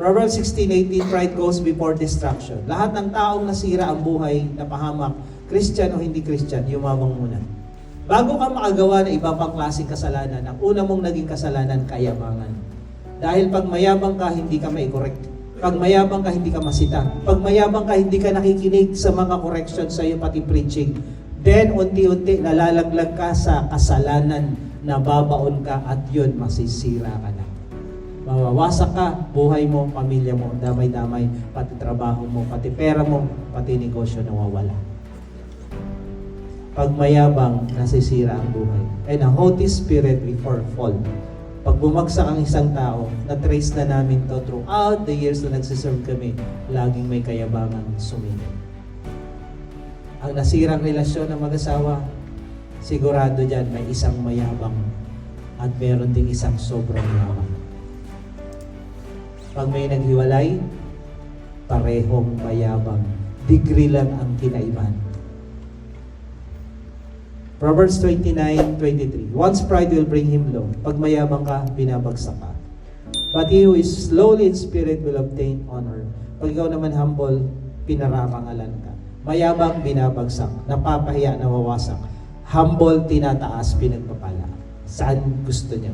Proverbs 16:18, pride goes before destruction. Lahat ng taong nasira ang buhay, napahamak, Christian o hindi Christian, yumamang muna. Bago ka makagawa ng iba pang klaseng kasalanan, ang una mong naging kasalanan, kayabangan. Dahil pag mayabang ka, hindi ka mai-correct. Pag mayabang ka, hindi ka masita. Pag mayabang ka, hindi ka nakikinig sa mga correction sa iyo, pati preaching. Then, unti-unti, nalalaglag ka sa kasalanan na babaon ka at yun, masisira ka na. Mawawasak ka, buhay mo, pamilya mo, damay-damay, pati trabaho mo, pati pera mo, pati negosyo nawawala. Pag mayabang, nasisira ang buhay. And a haughty spirit before fall. Pag bumagsak ang isang tao, na-trace na namin to throughout the years na nagsiserve kami, laging may kayabangan sumingit. Ang nasirang relasyon ng mag-asawa, sigurado dyan may isang mayabang at meron ding isang sobrang yaman. Pag may naghiwalay, parehong mayabang. Degree lang ang kinaibahan. Proverbs 29:23. Once pride will bring him low. Pag mayabang ka, binabagsak ka. But he who is slowly in spirit will obtain honor. Pag ikaw naman humble, pinararangalan ka. Mayabang, binabagsak. Napapahiya, nawawasak. Humble, tinataas, pinagpapala. Saan gusto niya?